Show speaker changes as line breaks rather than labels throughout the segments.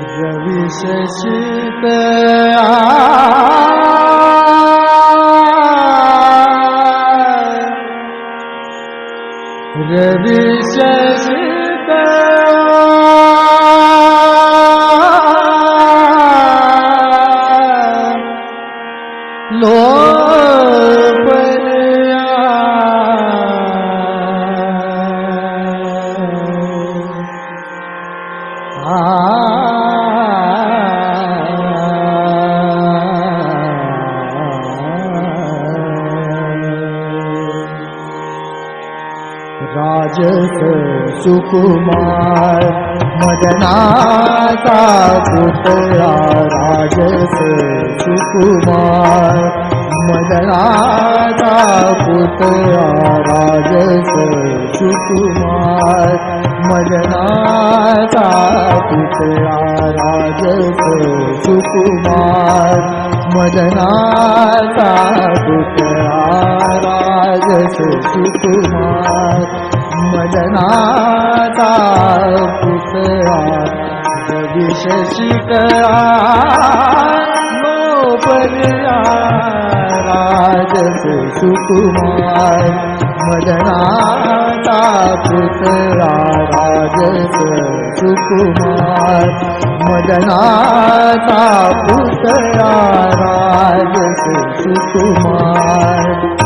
रवी शशित रवी कुमार. मदनाचा पुतळा राजस सुकुमार. मदनाचा पुतळा राजस सुकुमार. मदनाचा पुतळा राजस सुकुमार. मदनाचा पुतळा राजस सुकुमार. मदनाचा पुतळा विशशिकळा मोपल्या राजस सुकुमार मदनाचा पुतळा राजस सुकुमार मदनाचा पुतळा राजस सुकुमार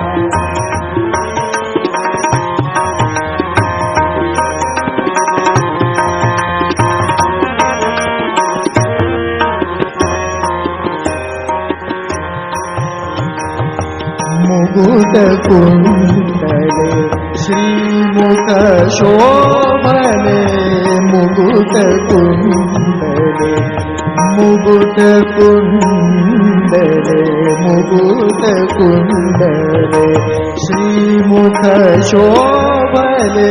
मुकुट कुंडले श्रीमुख शोभले मुकुट कुंडले मुकुट कुंडले मुकुट कुंडले श्रीमुख शोभले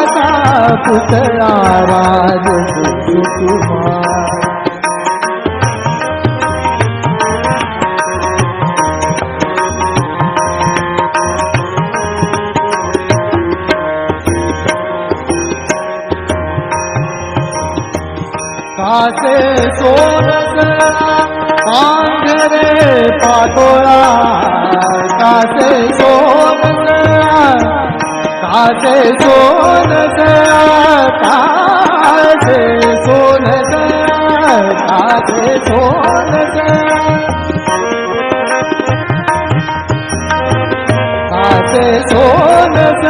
पुतळा राजस सुकुमार कासे सोनस पांघरे पाटोळा. कासे सोनस कासे सोनस कासे सोनस कासे सोनस कासे सोनस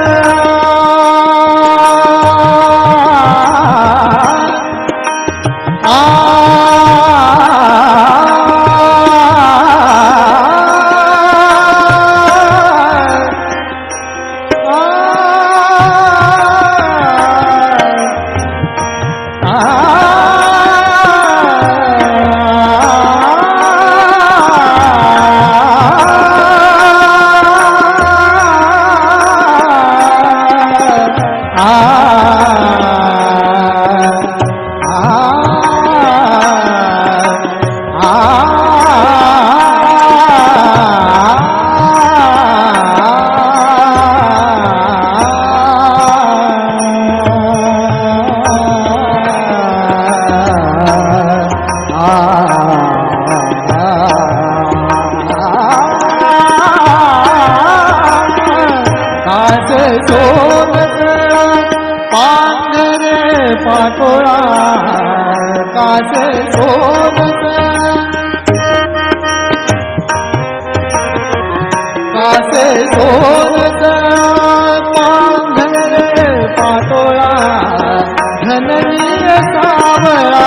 सावळा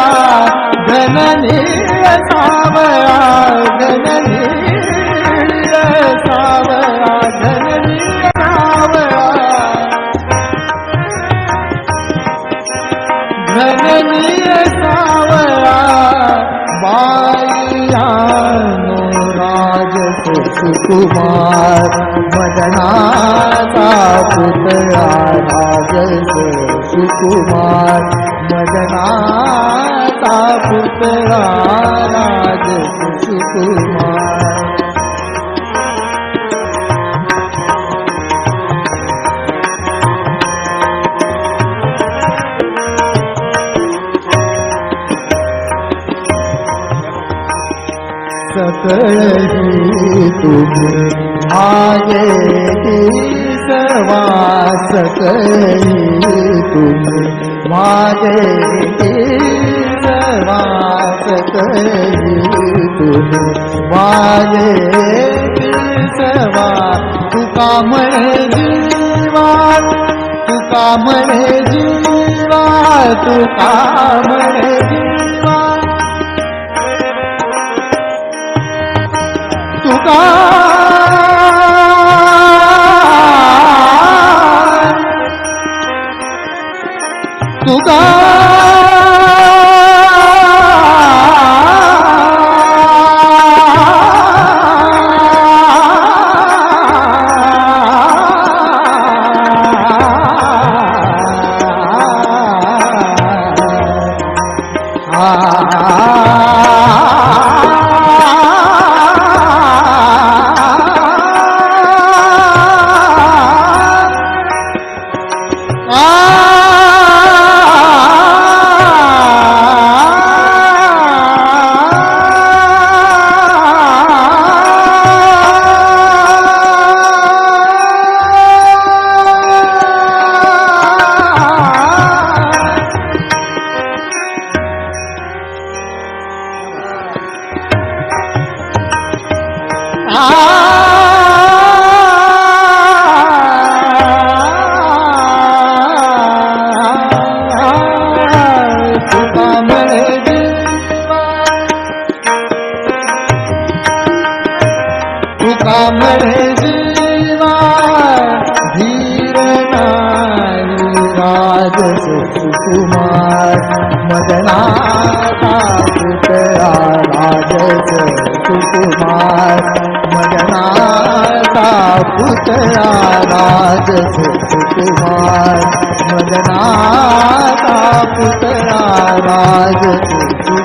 धननीय सावळा धननीय कुमार मदनाचा पुतळा राज सुकुमार. मदनाचा पुतळा राज सुकुमार. सकळही तुम्ही आगे सवास करी तुम्ही मागे सवास करी तुम्ही मागे सर्वा तुका म्हणे जीवा तुका म्हणे जीवा तुका म्हणे जीवा तुका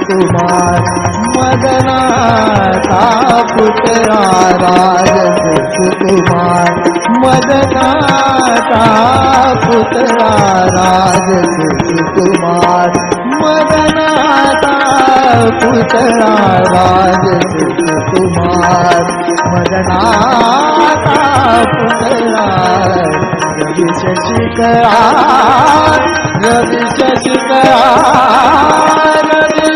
कुमार मदना पुतरा राज कुमार। मदना पुतरा राज कुमार। मदनाचा पुतरा राज कुमार। मदना पुतरा रवी शशिकळा रवी रवी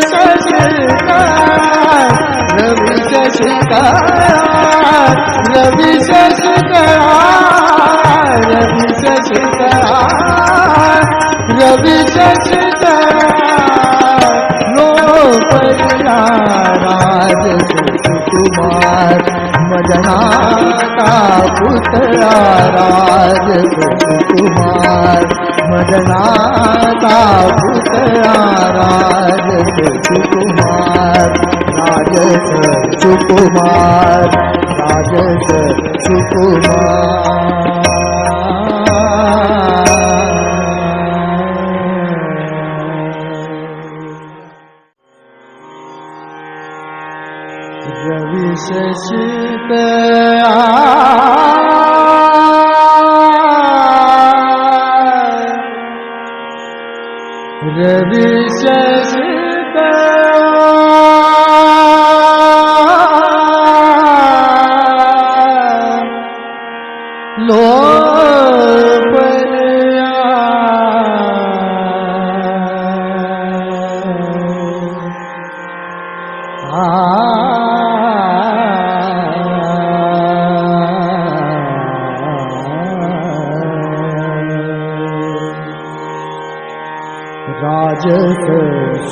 शशिकळा रवी शशिकळा रवी शशिकळा रवी शशिकळा रवी राज सुकुमार मदनाचा पुतळा राज सुकुमार मदनाचा पुतळा राज सुकुमार राजस सुकुमार राजस सुकुमार रवि शशिकळा रवि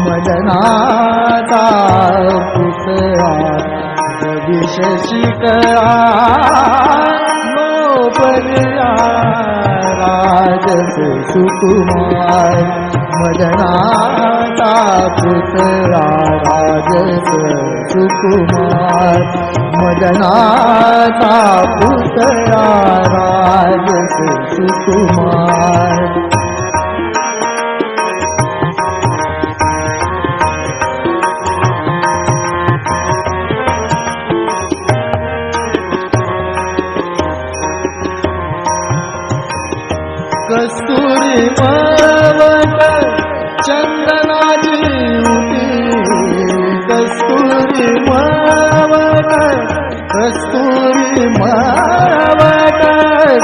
मदनाचा पुतळा विशशिकळा मोपल्या राजस सुकुमार. मदनाचा पुतळा राजस सुकुमार. मदनाचा पुतळा राजस सुकुमार.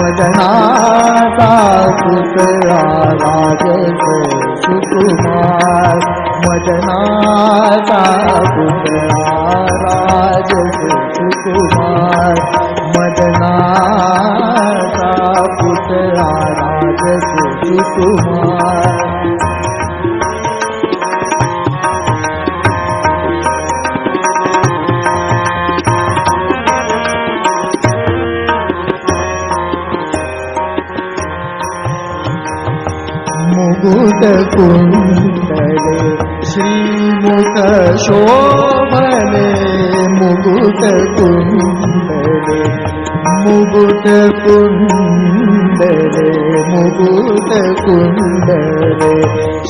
मदनाता पुतळा राजस सुकुमार मदनाता पुतळा राजस सुकुमार मदनाता पुतळा राजस सुकुमार ಕುಂತಳೆ ಶ್ರೀಮುಖ ಶೋಭನೆ ಮುಗುತ ಕುಂದಳೆ ಮುಗುತ ಕುಂದಳೆ ಮುಗುತ ಕುಂದಳೆ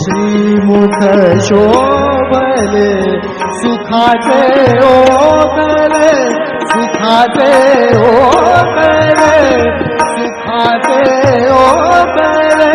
ಶ್ರೀಮುಖ ಶೋಭನೆ ಸುಖಾತೆ ಓದಲೆ ಸುಖಾತೆ ಓದಲೆ ಸುಖಾತೆ ಓದಲೆ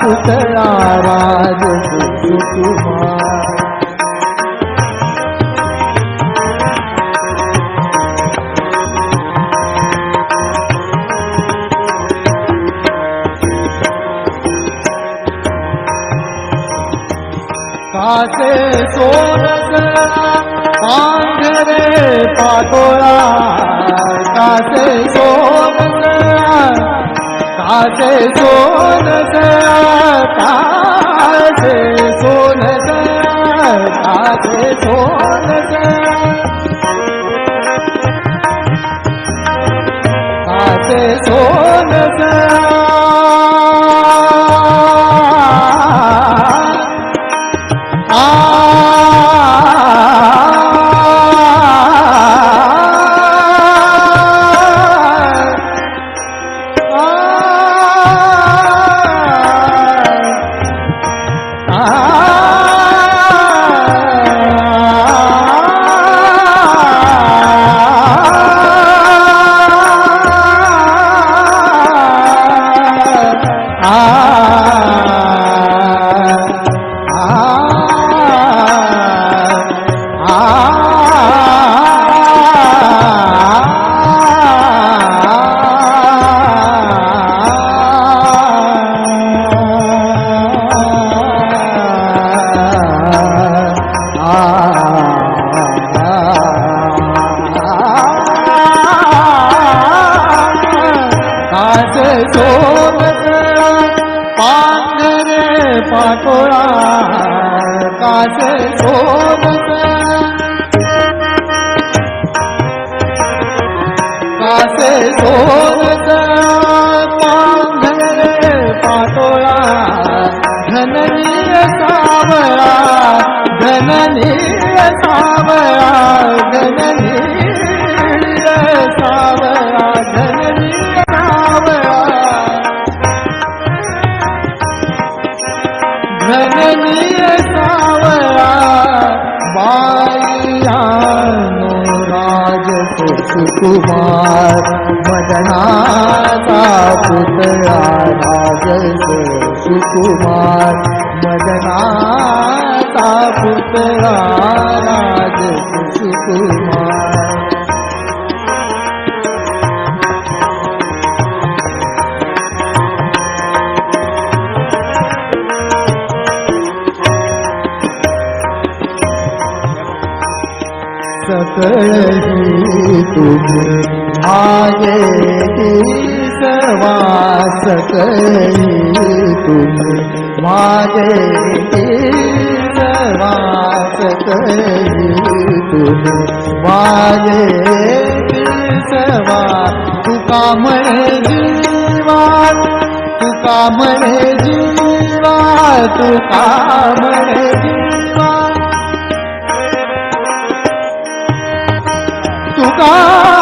पुतळा राज सुकुमार कासे सोनस पांढरे पाटोळा. कासे सोनस कासे सोनस कासे सोनस पाटोळा कुमार मदनाचा पुतळा राज सुकुमार मदनाचा पुतळा राज सुकुमार. सकळ तुझे आगे सर्वा सकळही तुझे माझे सर्वा सकळही तुझे माझे सर्वा तुका म्हणे जीवा तुका म्हणे जीवा तुका म्हणे जीवा तुका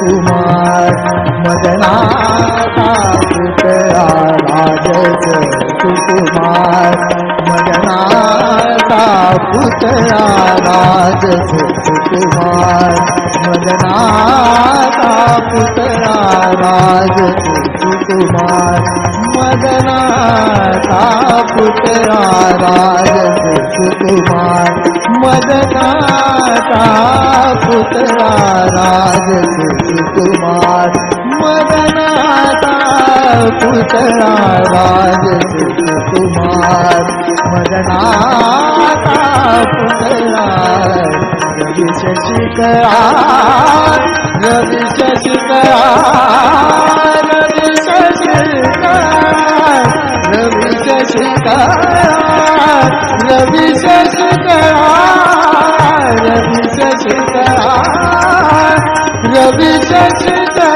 कुमार म्हणे पुतळा राज सुकुमार मदनाचा पुतळा राजस सुकुमार मदनाचा पुतळा राजस सुकुमार मदनाचा पुतरा राज कुमार मदनाचा पुतळा राज सुकुमार मदनाचा पुतळा राज सुकुमार मदनाचा पुतळा रवी शशिकळा रवी शशिकळा रवी शशिकळा रवी शशिकळा रवी शशिकळा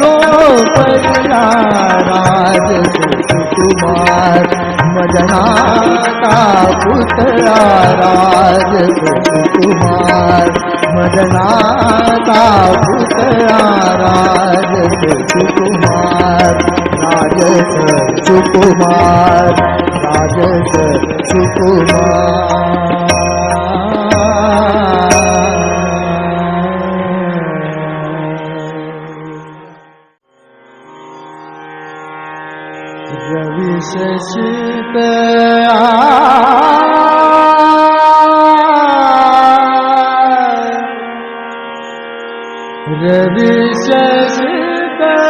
लोपरिया राज सुकुमार मदनाचा पुतळा राज सुकुमार मदनाचा पुतळा राज कुमार राजस सुकुमार राजस सुकुमार। रवि शशित रवि शशित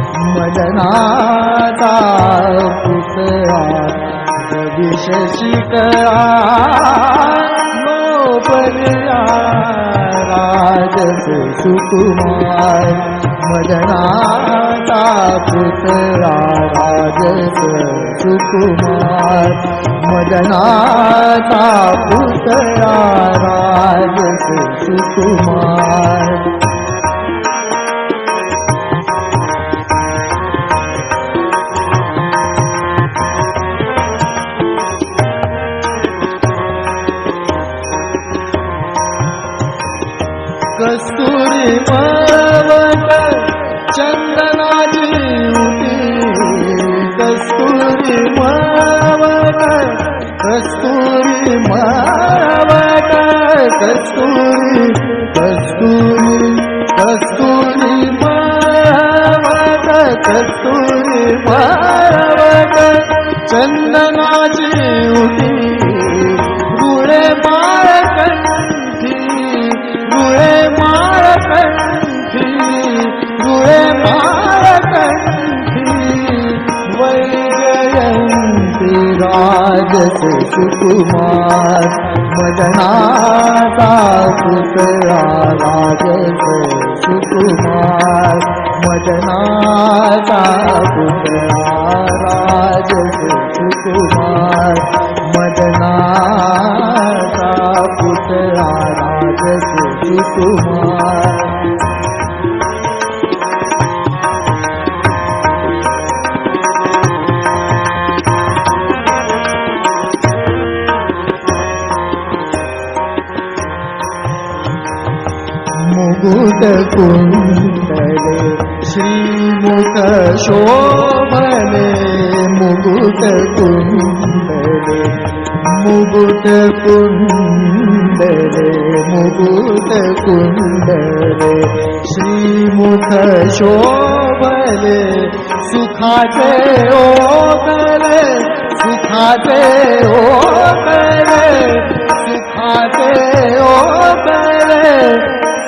मदनाचा पुतळा विष शिकळा नोबल्या राजस सुकुमार मदनाचा पुतळा राजस सुकुमार मदनाचा पुतळा राजस सुकुमार. राजस सुकुमार मदनाता पुतळा राजस सुकुमार मदनाता पुतळा राजस सुकुमार मदनाता पुतळा राजस सुकुमार। ಮುಕುಟ ಕುಂತಳೆ ಶ್ರೀ ಮುಖ ಶೋಭನೆ ಮುಗುಟ ಕುಂದಳೆ ಮುಗುಟ ಕುಂದಳೆ ಮುಗುಟ ಕುಂದಳೆ ಶ್ರೀ ಮುಖ ಶೋಭನೆ ಸುಖಾತೆ ಓ ಕಲೆ ಸುಖಾತೆ ಓ ಕಲೆ ಸುಖಾತೆ ಓ ಕಲೆ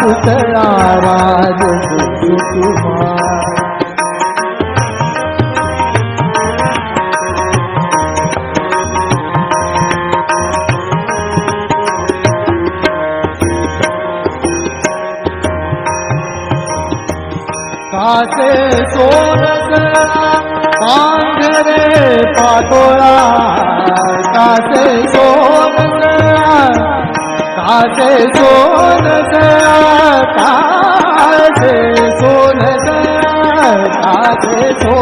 पुतळा राजस सुकुमार कासे सोनसळा पांढरे पाटोळा कासे सोनसळा कासे सोनसळा कासे सोनसळा कासे सोनसळा